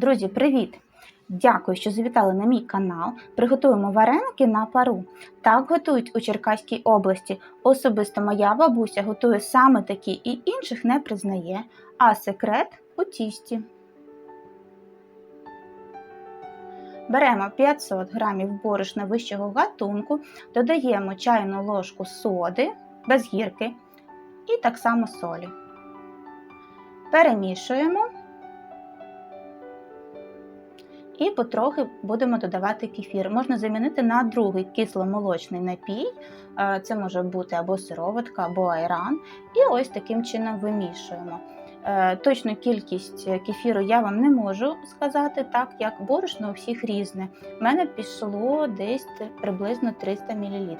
Друзі, привіт! Дякую, що завітали на мій канал. Приготуємо вареники на пару. Так готують у Черкаській області. Особисто моя бабуся готує саме такі і інших не признає, а секрет у тісті. Беремо 500 г борошна вищого гатунку, додаємо чайну ложку соди без гірки і так само солі. Перемішуємо і потрохи будемо додавати кефір. Можна замінити на другий кисломолочний напій. Е, Це може бути або сироватка, або айран. І ось таким чином вимішуємо. Е, Точну кількість кефіру я вам не можу сказати, так як борошно у всіх різне. У мене пішло десь приблизно 300 мл.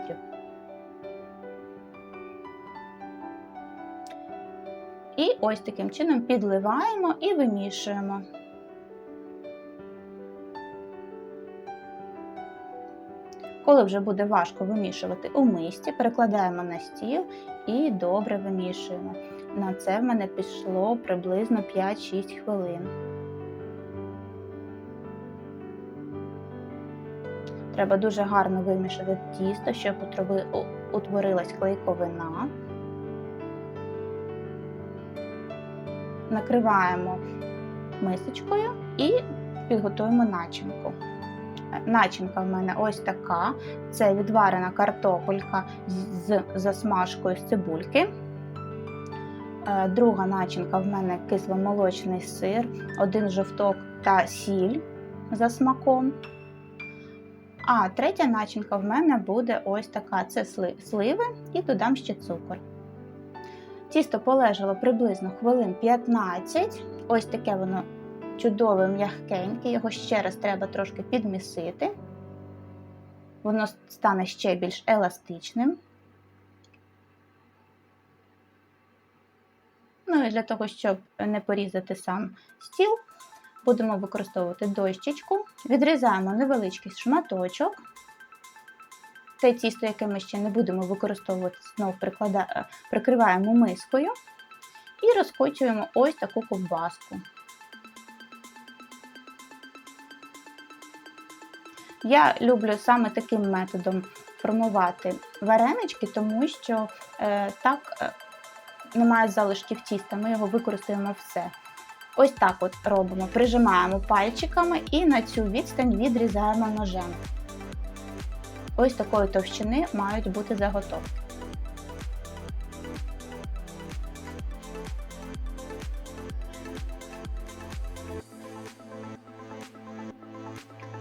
І ось таким чином підливаємо і вимішуємо. Коли вже буде важко вимішувати у мисці, перекладаємо на стіл і добре вимішуємо. На це в мене пішло приблизно 5-6 хвилин. Треба дуже гарно вимішати тісто, щоб утворилась клейковина. Накриваємо мисочкою і підготуємо начинку. Начинка в мене ось така: це відварена картопелька з засмажкою з цибульки. Е, друга начинка в мене кисломолочний сир, один жовток та сіль за смаком. А третя начинка в мене буде ось така: це сливи і додам ще цукор. Тісто полежало приблизно хвилин 15. Ось таке воно чудове м'ягкеньке, його ще раз треба трошки підмісити. Воно стане ще більш еластичним. Ну і для того, щоб не порізати сам стіл, будемо використовувати дощечку, відрізаємо невеличкий шматочок. Те тісто, яке ми ще не будемо використовувати, знову прикриваємо мискою і розкочуємо ось таку ковбаску. Я люблю саме таким методом формувати варенички, тому що е, так е, немає залишків тіста, ми його використаємо все. Ось так от робимо, прижимаємо пальчиками і на цю відстань відрізаємо ножем. Ось такої товщини мають бути заготовки.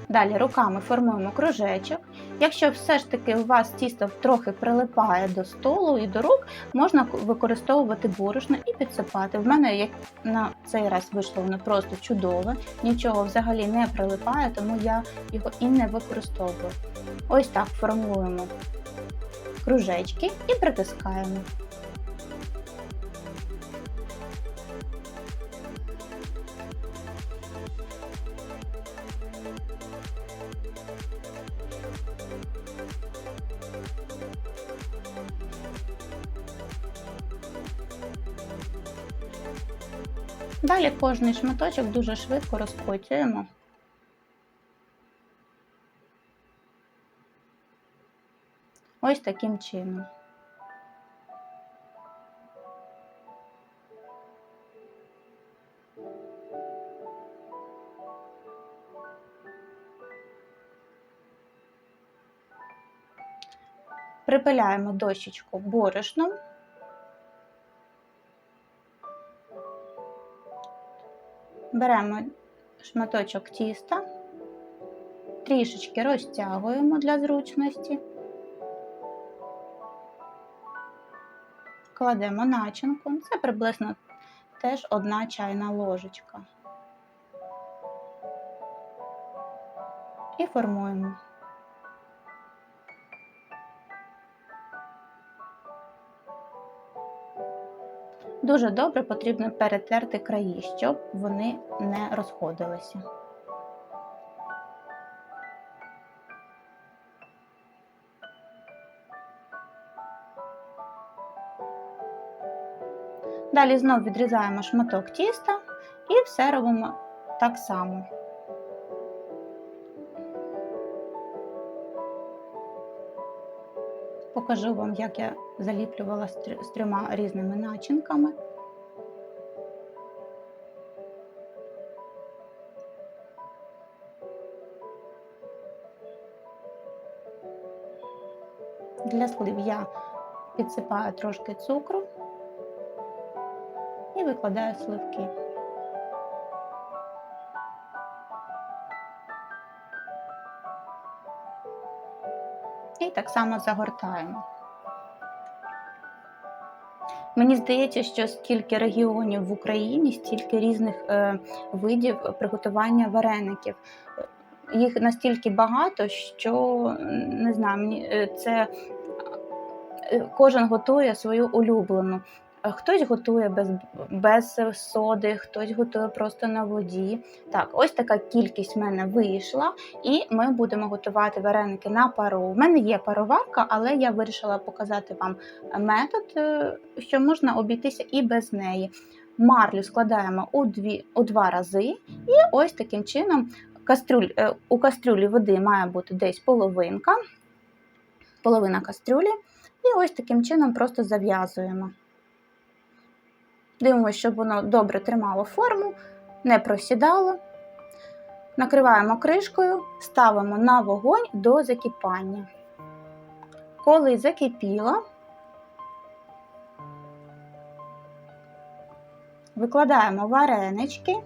Далі руками формуємо кружечок. Якщо все ж таки у вас тісто трохи прилипає до столу і до рук, можна використовувати борошно і підсипати. В мене як на цей раз вийшло воно просто чудове, нічого взагалі не прилипає, тому я його і не використовую. Ось так формуємо кружечки і притискаємо. Далі кожний шматочок дуже швидко розкочуємо. Ось таким чином. Припиляємо дощечку борошном. Беремо шматочок тіста, трішечки розтягуємо для зручності, кладемо начинку, це приблизно теж одна чайна ложечка. І формуємо. Дуже добре потрібно перетерти краї, щоб вони не розходилися. Далі знову відрізаємо шматок тіста і все робимо так само. Покажу вам, як я заліплювала з трьома різними начинками. Для слив я підсипаю трошки цукру і викладаю сливки. І так само загортаємо. Мені здається, що скільки регіонів в Україні, стільки різних е, видів приготування вареників. Їх настільки багато, що не знаю, е, це е, кожен готує свою улюблену. Е, Хтось готує без, без соди, хтось готує просто на воді. Так, ось така кількість в мене вийшла, і ми будемо готувати вареники на пару. У мене є пароварка, але я вирішила показати вам метод, е, що можна обійтися і без неї. Марлю складаємо у, дві, у два рази, і ось таким чином кастрюль, е, у кастрюлі води має бути десь половинка, половина кастрюлі, і ось таким чином просто зав'язуємо. Дивимося, щоб воно добре тримало форму, не просідало. Накриваємо кришкою, ставимо на вогонь до закипання. Коли закипіло, викладаємо варенички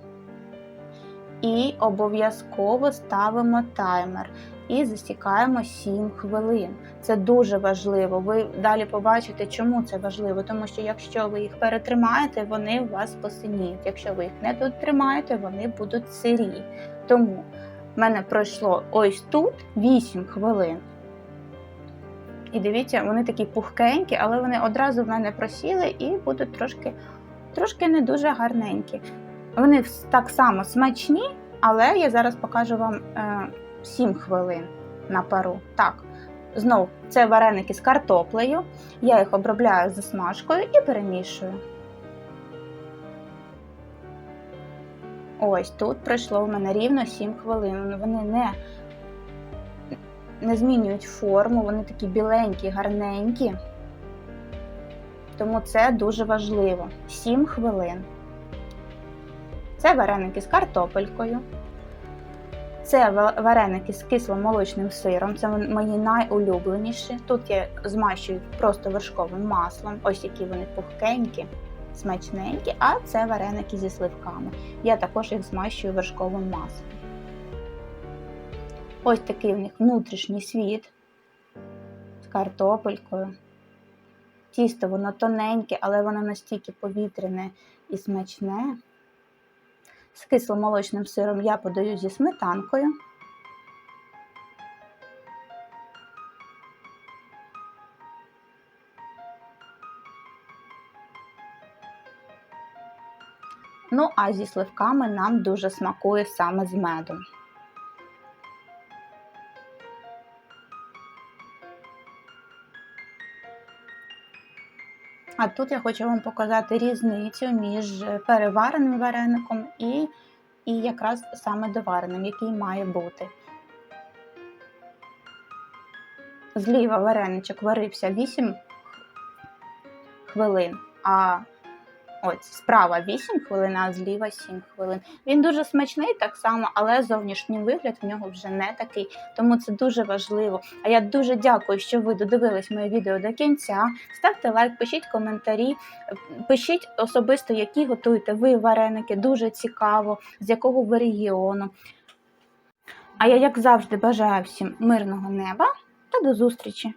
і обов'язково ставимо таймер і засікаємо 7 хвилин. Це дуже важливо. Ви далі побачите, чому це важливо. Тому що якщо ви їх перетримаєте, вони у вас посиніють. Якщо ви їх не дотримаєте, вони будуть сирі. Тому в мене пройшло ось тут 8 хвилин. І дивіться, вони такі пухкенькі, але вони одразу в мене просіли і будуть трошки, трошки не дуже гарненькі. Вони так само смачні, але я зараз покажу вам е, 7 хвилин на пару. Так, знов це вареники з картоплею. Я їх обробляю засмажкою і перемішую. Ось тут пройшло в мене рівно 7 хвилин. Вони не, не змінюють форму, вони такі біленькі, гарненькі. Тому це дуже важливо. 7 хвилин. Це вареники з картопелькою. Це вареники з кисломолочним сиром. Це мої найулюбленіші. Тут я змащую просто вершковим маслом. Ось які вони пухкенькі, смачненькі. А це вареники зі сливками. Я також їх змащую вершковим маслом. Ось такий в них внутрішній світ з картопелькою. Тісто воно тоненьке, але воно настільки повітряне і смачне. З кисломолочним сиром я подаю зі сметанкою. Ну, а зі сливками нам дуже смакує саме з медом. А тут я хочу вам показати різницю між перевареним вареником і, і якраз саме довареним, який має бути. Зліва вареничок варився 8 хвилин, а ось справа 8 хвилин, а зліва 7 хвилин. Він дуже смачний так само, але зовнішній вигляд в нього вже не такий. Тому це дуже важливо. А я дуже дякую, що ви додивились моє відео до кінця. Ставте лайк, пишіть коментарі, пишіть особисто, які готуєте ви вареники. Дуже цікаво, з якого ви регіону. А я, як завжди, бажаю всім мирного неба та до зустрічі!